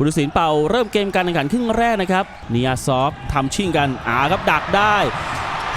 ผู้ตัดสินเป่าเริ่มเกมการแข่งขันครึ่งแรกนะครับเนียซอฟทำชิ่งกันอาครับดักได้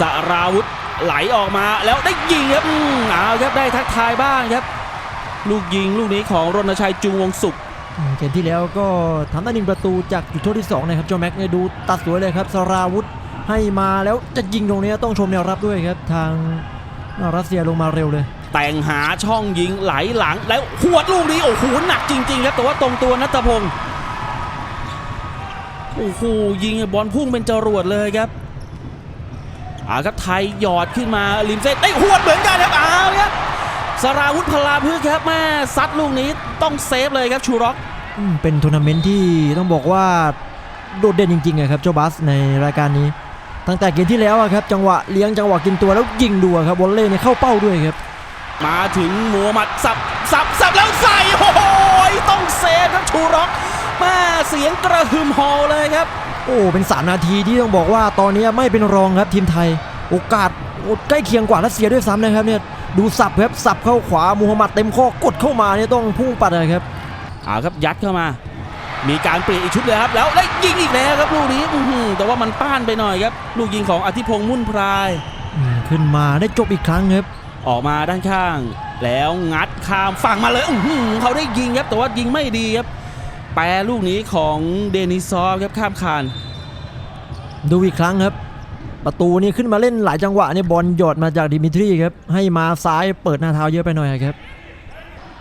สราวุธไหลออกมาแล้วได้ยิงครับอืมเอาครับได้ทักทายบ้างครับ ลูกยิงลูกนี้ของรณชัยจุงวงศุกร์อืมเกมที่แล้วก็ทำได้หนึ่งประตูจากจุดโทษที่สองนะครับโจแม็กเนี่ยดูตัดสวยเลยครับสราวุธให้มาแล้วจะยิงตรงนี้ต้องชมแนวรับด้วยครับ ทางรัสเซียลงมาเร็วเลย แต่งหาช่องยิงไหลหลังแล้วหวดลูกนี้โอ้โหหนักจริง ๆ ครับแต่ว่าตรงตัวนัทพงศ์ โอ้โหยิงบอลพุ่งเป็นจรวดเลยครับอาครับไทยหยอดขึ้นมาริมเส้นได้หวดเหมือนกันครับเอาครับสราวุธพลาพืชครับแม่ซัดลูกนี้ต้องเซฟเลยครับชูร็อกอืมเป็นทัวร์นาเมนต์ที่ต้องบอกว่าโดดเด่นจริงๆอะครับเจ้าบัสในรายการนี้ ตั้งแต่เกมที่แล้วอะครับจังหวะเลี้ยงจังหวะกินตัวแล้วยิงดัวครับวอลเล่เนี่ยเข้าเป้าด้วยครับ มาถึงมูฮัมหมัดสับสับสับแล้วใส่โอ้โหต้องเซฟครับชูร็อก แม่เสียงกระหึ่มฮอลเลยครับ โอ้เป็น 3 นาทีที่ต้องบอกว่าตอนนี้ไม่เป็นรองครับทีมไทย โอกาสโอ้ใกล้เคียงกว่ารัสเซียด้วยซ้ำนะครับเนี่ยดูสับครับสับเข้าขวามูฮัมหมัดเต็มข้อกดเข้ามาเนี่ยต้องพุ่งปัดเลยครับเอาครับยัดเข้ามา มีการเปลี่ยนอีกชุดเลยครับแล้วได้ยิงอีกแล้วครับลูกนี้อื้อหือแต่ว่ามันป้านไปหน่อยครับ ลูกยิงของอธิพงษ์มุ่นพรายอืมขึ้นมาได้จบอีกครั้งครับออกมาด้านข้าง แล้วงัดข้ามฝั่งมาเลยอื้อหือเขาได้ยิงครับแต่ว่ายิงไม่ดีครับ แปรลูกนี้ของเดนิซอฟครับข้ามคานดูอีกครั้งครับ ประตูนี้ขึ้นมาเล่นหลายจังหวะเนี่ยบอลหยอดมาจากดิมิทรีครับให้มาซ้ายเปิดหน้าเท้าเยอะไปหน่อยครับ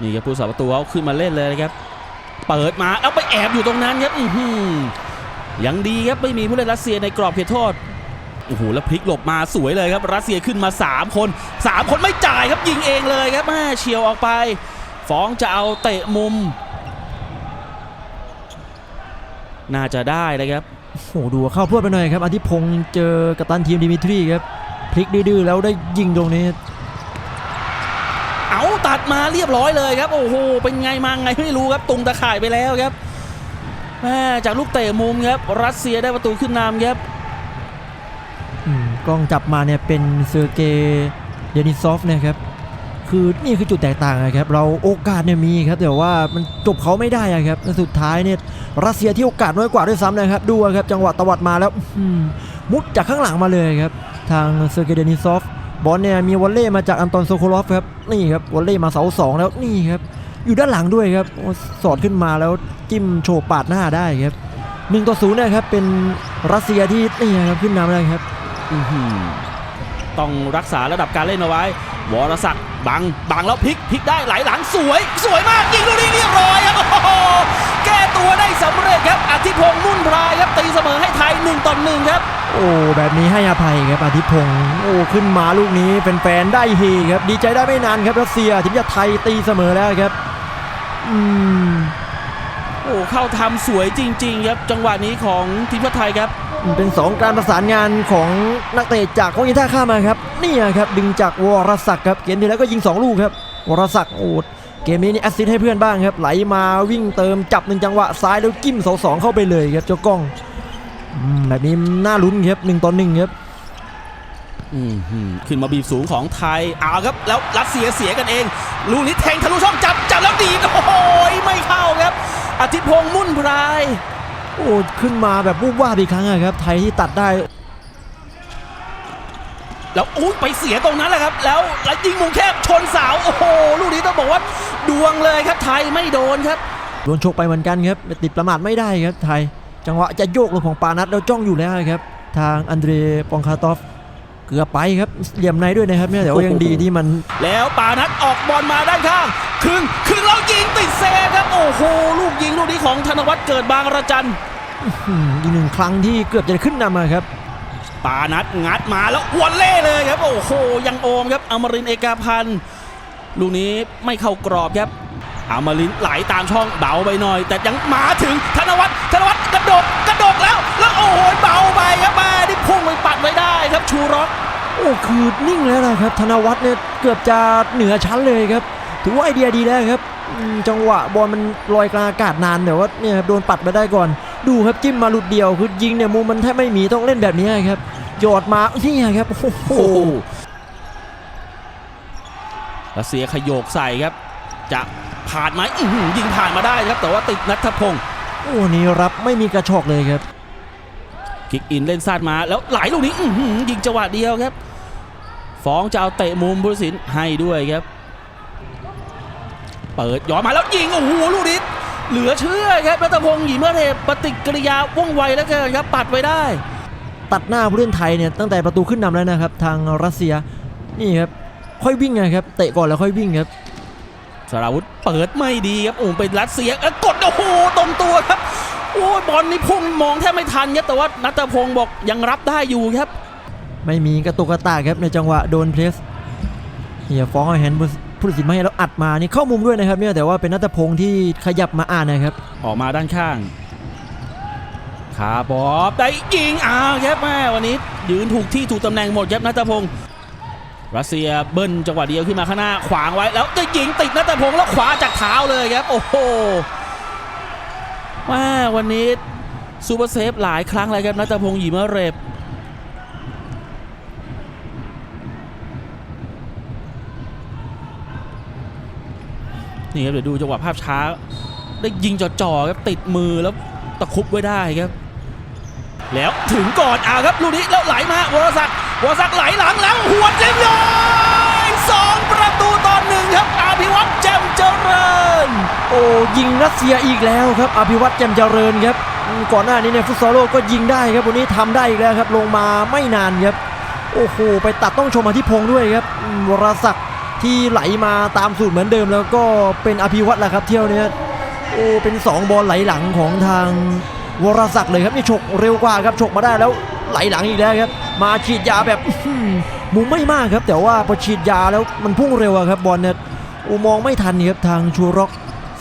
นี่ครับผู้สาประตูเขาขึ้นมาเล่นเลยนะครับ เปิดมาแล้วไปแอบอยู่ตรงนั้นครับอื้อหือยังดีครับไม่มีผู้เล่นรัสเซียในกรอบเขตโทษโอ้โหแล้วพลิกหลบมาสวยเลยครับ รัสเซียขึ้นมา 3 คน 3 คนไม่จ่ายครับยิงเองเลยครับแม่เฉียวออกไป ฟ้องจะเอาเตะมุม น่าจะได้นะครับโอ้โหดูเข้าพรวดไปหน่อยครับอธิพงศ์เจอกัปตันทีมดิมิทรีครับพลิกดื้อๆแล้วได้ยิงตรงนี้ เอาตัดมาเรียบร้อยเลยครับ โอ้โห เป็นไงมาไงไม่รู้ครับตุงตะข่ายไปแล้วครับแม่จากลูกเตะมุมครับ รัสเซียได้ประตูขึ้นนำครับอืมกล้องจับมาเนี่ยเป็นเซอร์เกย์เดนิซอฟนะครับ คือนี่คือจุดแตกต่างนะครับเราโอกาสเนี่ยมีครับแต่ว่ามันจบเขาไม่ได้อะครับและสุดท้ายเนี่ยรัสเซียที่โอกาสน้อยกว่าด้วยซ้ำนะครับดูครับจังหวะตวัดมาแล้วมุดจากข้างหลังมาเลยครับทางเซอร์เกเดนิซอฟบอลเนี่ยมีวอลเล่มาจากอันตอนโซโคลอฟครับนี่ครับวอลเล่มาเสาสองแล้วนี่ครับอยู่ด้านหลังด้วยครับสอดขึ้นมาแล้วจิ้มโฉบปาดหน้าได้ครับหนึ่งต่อศูนย์นะครับเป็นรัสเซียที่นี่ครับขึ้นนำได้ครับต้องรักษาระดับการเล่นเอาไว้วรศักดิ์ บัง บังแล้วพลิก พลิกได้ไหลหลังสวย สวยมาก ยิงลูกนี้เรียบร้อยครับโอ้โหแก้ตัวได้สำเร็จครับอธิพงษ์มุ่นพรายครับตีเสมอให้ไทย1ต่อ1ครับ โอ้แบบนี้ให้อภัยครับอาทิตย์พงศ์โอ้ขึ้นมาลูกนี้แฟนๆได้เฮครับดีใจได้ไม่นานครับรัสเซียทีมชาติไทยตีเสมอแล้วครับอืมโอ้เข้าทำสวยจริง ๆ ครับจังหวะนี้ของทีมชาติไทยครับ เป็นสองการประสานงานของนักเตะจากของอินท่าข้ามาครับนี่ครับดึงจากวรศักดิ์ครับเกมที่แล้วก็ยิง 2 ลูกครับวรศักดิ์โอ้เกมนี้นี่แอสซิสต์ให้เพื่อนบ้างครับไหลมาวิ่งเติมจับหนึ่งจังหวะซ้ายแล้วกิ้มเสาสองเข้าไปเลยครับเจ้ากล้องมแบบนี้น่าลุ้นครับหนึ่งต่อหนึ่งครับขึ้นมาบีบสูงของไทยเอาครับแล้วรัสเซียเสียกันเอง ลูกนี้แทงทะลุช่องจับจับแล้วดีโอ้โหไม่เข้าครับอธิพงษ์มุ่นพราย โอ้ขึ้นมาแบบวูบวาบอีกครั้งอะครับ ไทยที่ตัดได้ แล้วอุ้ยไปเสียตรงนั้นแหละครับ แล้วแล้วยิงมุมแคบชนเสาโอ้โหลูกนี้ต้องบอกว่าดวงเลยครับไทยไม่โดนครับโดนชกไปเหมือนกันครับแต่ติดประมาทไม่ได้ครับไทย จังหวะจะโยกลงของปานัทแล้วจ้องอยู่แล้วครับ ทางอันเดรปองคาตอฟ เกือบไปครับเหลี่ยมในด้วยนะครับเนี่ยแต่ว่ายังดีที่มันแล้วปานัทออกบอลมาด้านข้างครึ่งครึ่งแล้วยิงติดเซฟครับโอ้โหลูกยิงลูกนี้ของธนวัฒน์เกิดบางระจันอืมอีกหนึ่งครั้งที่เกือบจะขึ้นนำมาครับปานัทงัดมาแล้ววอลเล่เลยครับโอ้โหยังโอมครับอมรินทร์เอกาพันธ์ลูกนี้ไม่เข้ากรอบครับอมรินทร์ไหลตามช่องเบาไปหน่อย แต่ยังมาถึงธนวัฒน์ธนวัฒน์กระโดดกระโดดแล้ว แล้วโอ้โหเบาไปครับมาที่พุ่งไปปัดไว้ได้ครับ ชูร็อกโอ้คือนิ่งแล้วนะครับ ธนวัฒน์เนี่ยเกือบจะเหนือชั้นเลยครับ ถือว่าไอเดียดีแล้วครับอืมจังหวะบอลมันลอยกลางอากาศนานแต่ว่าเนี่ยครับโดนปัดไปได้ก่อน ดูครับจิ้มมาหลุดเดียวคือยิงเนี่ยมุมมันแทบไม่มีต้องเล่นแบบนี้ครับหยอดมานี่ครับโอ้โหโอ้โหรัสเซียขยโยกใส่ครับ จะผ่านไหมอื้อหือยิงผ่านมาได้ครับ แต่ว่าติดนัทพงศ์โอ้นี่รับไม่มีกระชอกเลยครับ คิกอินเล่นซาดมาแล้วไหลลูกนี้อื้อหือยิงจังหวะเดียวครับ ฟ้องจะเอาเตะมุมบุรสินให้ด้วยครับ เปิดย้อนมาแล้วยิงโอ้โหลูกนี้เหลือเชื่อครับรัตพงศ์หยีเมื่อเทพปฏิกิริยาว่องไวแล้วเกินครับปัดไว้ได้ ตัดหน้าผู้เล่นไทยเนี่ยตั้งแต่ประตูขึ้นนำแล้วนะครับ ทางรัสเซียนี่ครับค่อยวิ่งนะครับเตะก่อนแล้วค่อยวิ่งครับสราวุธเปิดไม่ดีครับโอ้โหเป็นรัสเซียแล้วกดโอ้โหตรงตัวครับ โอ้ยบอลนี่พุ่งมองแทบไม่ทันครับแต่ว่านัตพงศ์บอกยังรับได้อยู่ครับ ไม่มีกระตุกกระตากครับในจังหวะโดนเพรสเนี่ยฟ้องเอาแฮนด์ผู้ตัดสินไม่ให้แล้วอัดมานี่เข้ามุมด้วยนะครับเนี่ยแต่ว่าเป็นนัทพงศ์ที่ขยับมาอ่านนะครับ ออกมาด้านข้างขาบอบได้ยิงอ้าวครับแม่วันนี้ยืนถูกที่ถูกตำแหน่งหมดครับนัตพงศ์รัสเซียเบิ้ลจังหวะเดียวขึ้นมาข้างหน้าขวางไว้แล้วจะยิงติดนัตพงศ์แล้วขวาจากเท้าเลยครับโอ้โห แม่วันนี้ซูเปอร์เซฟหลายครั้งเลยครับนัตพงศ์หยีมะเร็บนี่ครับเดี๋ยวดูจังหวะภาพช้า ได้ยิงจ่อๆครับติดมือแล้วตะคุบไว้ได้ครับ แล้วถึงก่อนอ่าครับลูกนี้แล้วไหลมาวรศักดิ์วรศักดิ์ไหลหลังแล้วหัวเจ็บยอ อ้ยิงรัสเซียอีกแล้วครับ อภิวัตรแจ่มเจริญครับ ก่อนหน้านี้เนี่ยฟุตซอลโลกก็ยิงได้ครับวันนี้ทำได้อีกแล้วครับ ลงมาไม่นานครับ โอ้โห ไปตัดต้องชมมาที่พงษ์ด้วยครับวรศักดิ์ที่ไหลมาตามสูตรเหมือนเดิม แล้วก็เป็นอภิวัตรแหละครับเที่ยวเนี้ยโอ้เป็นสองบอลไหลหลังของทางวรศักดิ์เลยครับนี่ฉกเร็วกว่าครับฉกมาได้แล้วไหลหลังอีกแล้วครับ มาฉีดยาแบบมุมไม่มากครับ แต่ว่าพอฉีดยาแล้วมันพุ่งเร็วครับบอลเนี่ยอ้มองไม่ทันครับทางชูร็อก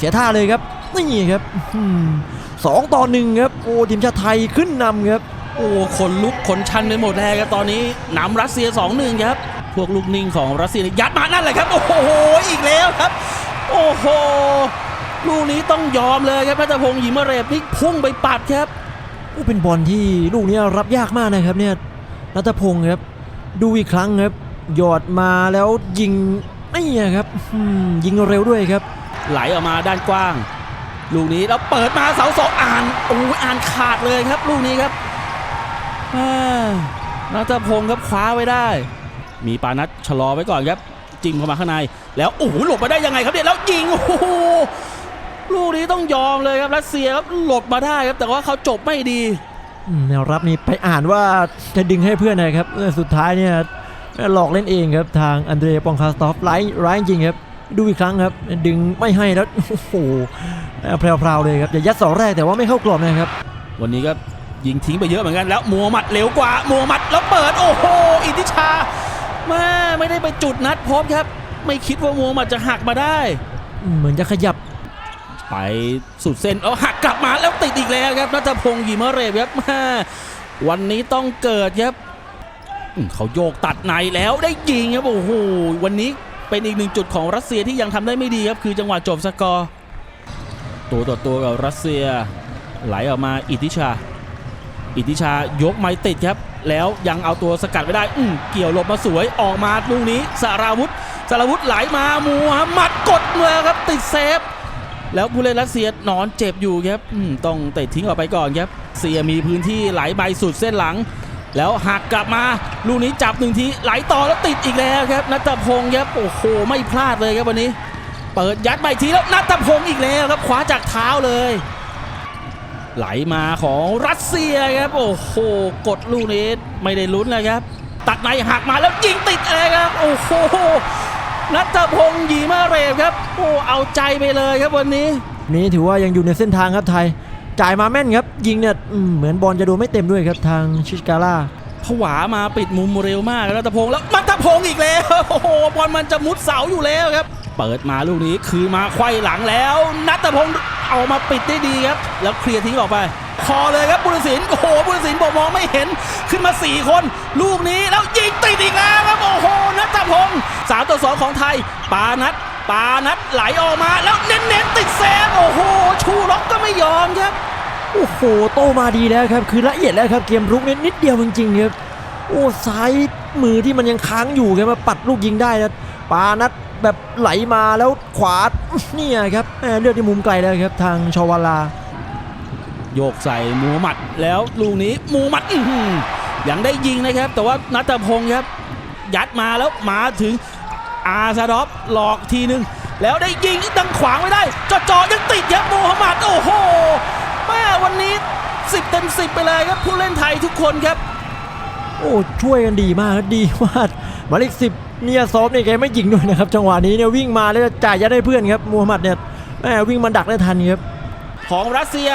สียท่าเลยครับนี่ครับอื้อหือสองต่อหนึ่งครับโอ้ทีมชาติไทยขึ้นนำครับโอ้คนลุกคนชันไปหมดแล้วครับตอนนี้นำรัสเซีย 2-1 ครับ พวกลูกนิ่งของรัสเซียนี่ยัดมานั่นแหละครับ โอ้โหอีกแล้วครับ โอ้โหลูกนี้ต้องยอมเลยครับนัตพงศ์หยิมเรบนี่พุ่งไปปัดครับโอ้เป็นบอลที่ลูกนี้รับยากมากนะครับเนี่ยนัทพงศ์ครับ ดูอีกครั้งครับหยอดมาแล้วยิงนี่ครับอื้อหือยิงเร็วด้วยครับ ไหลออกมาด้านกว้าง ลูกนี้แล้วเปิดมาเสาสองอ่านโอ้ยอ่านขาดเลยครับ ลูกนี้ครับอ่านัทพงศ์ครับคว้าไว้ได้ มีปานัทชะลอไว้ก่อนครับ จิ้มเข้ามาข้างใน แล้วโอ้โหหลบมาได้ยังไงครับเนี่ยแล้วยิงโอ้โหลูกนี้ต้องยอมเลยครับรัสเซียครับหลบมาได้ครับ แต่ว่าเขาจบไม่ดีแนวรับนี่ไปอ่านว่าจะดึงให้เพื่อนนะครับสุดท้ายเนี่ยหลอกเล่นเองครับทางอันเดรปองคาสตอฟไร้ร้ายจริงครับ ดูอีกครั้งครับ ดึงไม่ให้แล้วโอ้โหแพรวๆเลยครับอย่ายัดเสาแรกแต่ว่าไม่เข้ากรอบนะครับ วันนี้ก็ยิงทิ้งไปเยอะเหมือนกันแล้วมัวหมัดเร็วกว่ามัวหมัดแล้วเปิด โอ้โหอิทธิชาแม่ไม่ได้ไปจุดนัดพบครับ ไม่คิดว่ามัวหมัดจะหักมาได้อืมเหมือนจะขยับ ไปสุดเส้นเอาหักกลับมาแล้วติดอีกแล้วครับนัทพงศ์ยิมเรบครับแม่วันนี้ต้องเกิดครับอืมเขาโยกตัดในแล้วได้ยิงครับโอ้โหวันนี้ เป็นอีกหนึ่งจุดของรัสเซียที่ยังทำได้ไม่ดีครับคือจังหวะจบสกอร์ตัวต่อตัวกับรัสเซียไหลออกมาอิทิชา อิทิชายกไม้ติดครับ แล้วยังเอาตัวสกัดไว้ได้อืเกี่ยวหลบมาสวยออกมาลูกนี้สาราวุธสาราวุธไหลมามูฮัมหมัดกดเลยครับติดเซฟแล้วผู้เล่นรัสเซียนอนเจ็บอยู่ครับต้องเตะทิ้งออกไปก่อนครับเซียมีพื้นที่ไหลไปสุดเส้นหลัง แล้วหักกลับมาลูกนี้จับหนึ่งทีไหลต่อแล้วติดอีกแล้วครับนัทพงศ์ครับโอ้โหไม่พลาดเลยครับวันนี้ เปิดยัดไปทีแล้วนัทพงศ์อีกแล้วครับขวาจากเท้าเลย ไหลมาของรัสเซียครับโอ้โหกดลูกนี้ไม่ได้ลุ้นเลยครับ ตัดในหักมาแล้วยิงติดเองครับโอ้โหนัทพงศ์หยีมาเรบครับโอ้เอาใจไปเลยครับวันนี้ นี้ถือว่ายังอยู่ในเส้นทางครับไทย จ่ายมาแม่นครับ ยิงเนี่ยเหมือนบอลจะโดนไม่เต็มด้วยครับทางชิชกาล่าผวามาปิดมุมเร็วมากนัทพงแล้วนัทพงอีกแล้วโอ้โหบอลมันจะมุดเสาอยู่แล้วครับ เปิดมาลูกนี้คือมาไขว้หลังแล้ว นัทพงเอามาปิดได้ดีครับ แล้วเคลียร์ทิ้งออกไป คอเลยครับบุรศิลป์โอ้โหบุรศิลป์บอกมองไม่เห็นขึ้นมา 4 คน ลูกนี้แล้วยิงติดอีกแล้วครับโอ้โหนัทพงสามต่อสองของไทยปานัท ปานัทไหลออกมาแล้วเน้นๆติดเซฟโอ้โห ชูล็อกก็ไม่ยอมครับ โอ้โห โตมาดีแล้วครับ คือละเอียดแล้วครับ เกมรุกเนี่ยนิดเดียวจริงๆครับ โอ้ซ้ายมือที่มันยังค้างอยู่ครับมาปัดลูกยิงได้แล้วปานัดแบบไหลมาแล้วขวาเนี่ยครับแหม่เลือกที่มุมไกลแล้วครับ ทางชาวาลา โยกใส่มูฮัมหมัดแล้วลูกนี้มูฮัมหมัดอื้อหือยังได้ยิงนะครับ แต่ว่านัทพงศ์ครับ ยัดมาแล้วมาถึง อาซาดอฟหลอกทีนึง แล้วได้ยิงดังขวางไม่ได้จอจอยังติดครับมูฮัมหมัดโอ้โหแม่วันนี้ 10เต็ม10 ไปเลยครับผู้เล่นไทยทุกคนครับ โอ้ช่วยกันดีมากครับดีมากหมายเลขสิบเนี่ยซอฟเนี่ยแกไม่ยิงด้วยนะครับจังหวะนี้เนี่ยวิ่งมาแล้วจ่ายยัดให้เพื่อนครับมูฮัมหมัดเนี่ยแม่วิ่งมาดักได้ทันครับของรัสเซีย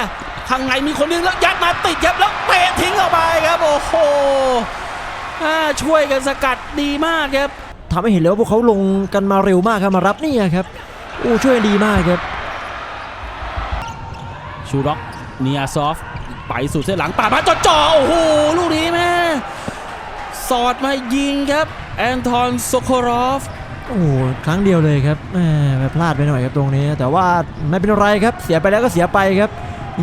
ข้างในมีคนนึงแล้วยัดมาติดครับแล้วเตะทิ้งออกไปครับโอ้โหอ่าช่วยกันสกัดดีมากครับ ทำให้เห็นเลยว่าพวกเขาลงกันมาเร็วมากครับมารับเนี่ยครับโอ้ช่วยกันดีมากครับชูร็อกเนียซอฟไปสู่เส้นหลังป่าดมาจ่อจ่อโอ้โหลูกนี้แม่สอดมายิงครับ แอนทอนโซโครอฟโอ้ครั้งเดียวเลยครับแหมพลาดไปหน่อยครับตรงนี้ แต่ว่าไม่เป็นไรครับเสียไปแล้วก็เสียไปครับ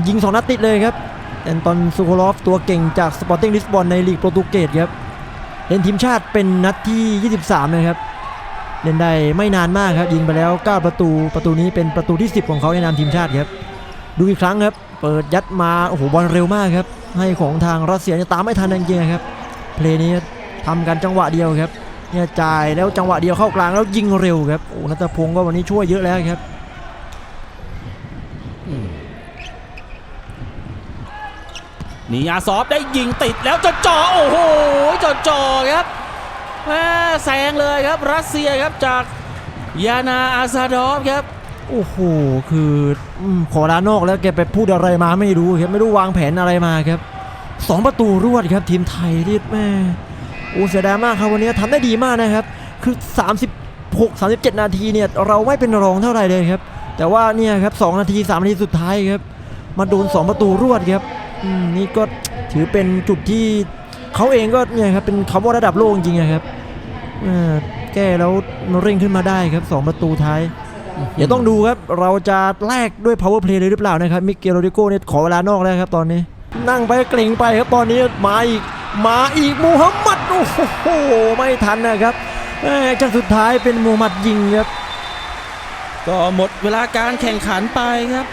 ยิงสองนัดติดเลยครับแอนตอนซูโคลอฟตัวเก่งจากสปอร์ติ้งลิสบอนในลีกโปรตุเกสครับ เล่นทีมชาติเป็นนัดที่ 23 นะครับ เล่นได้ไม่นานมากครับ ยิงไปแล้ว 9 ประตูประตูนี้เป็นประตูที่ 10 ของเขาในนามทีมชาติครับ ดูอีกครั้งครับ เปิดยัดมาโอ้โหบอลเร็วมากครับ ให้ของทางรัสเซียเนี่ยตามไม่ทันจริงๆครับเพลย์นี้ทำกันจังหวะเดียวครับเนี่ยจ่ายแล้วจังหวะเดียวเข้ากลางแล้วยิงเร็วครับโอ้นัทพงศ์ก็วันนี้ช่วยเยอะแล้วครับ นียาซอฟได้ยิงติดแล้วจ่อจ่อโอ้โหจ่อจ่อครับแม่แซงเลยครับรัสเซียครับจากยานาอาซาดอฟครับโอ้โหคือขอลานอกแล้วแกไปพูดอะไรมาไม่รู้ครับไม่รู้วางแผนอะไรมาครับสองประตูรวดครับทีมไทยที่แม่โอ้เสียดายมากครับวันนี้ทำได้ดีมากนะครับ คือ 36 37 นาทีเนี่ยเราไม่เป็นรองเท่าไหร่เลยครับ แต่ว่าเนี่ยครับ2นาที 3 นาทีสุดท้ายครับมาโดน 2 ประตูรวดครับ นี่ก็ถือเป็นจุดที่เขาเองก็เนี่ยครับเป็นคำว่าระดับโลกจริงๆนะครับแก้แล้วเร่งขึ้นมาได้ครับสองประตูท้ายเดี๋ยวต้องดูครับ เราจะแลกด้วย power play เลยหรือเปล่านะครับ มิเกลโรดิโก้เนี่ยขอเวลานอกแล้วครับตอนนี้ นั่งไปเกรงไปครับตอนนี้มาอีกมาอีกมูฮัมหมัดโอ้โหไม่ทันนะครับจังสุดท้ายเป็นมูฮัมหมัดยิงครับ ก็หมดเวลาการแข่งขันไปครับ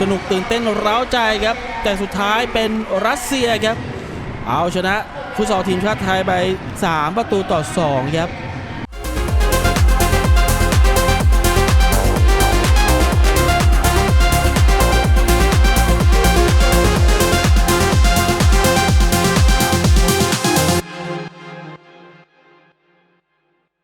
สนุกตื่นเต้นเร้าใจครับ แต่สุดท้ายเป็นรัสเซียครับ เอาชนะฟุตซอลทีมชาติไทยไป 3 ประตูต่อ 2 ครับ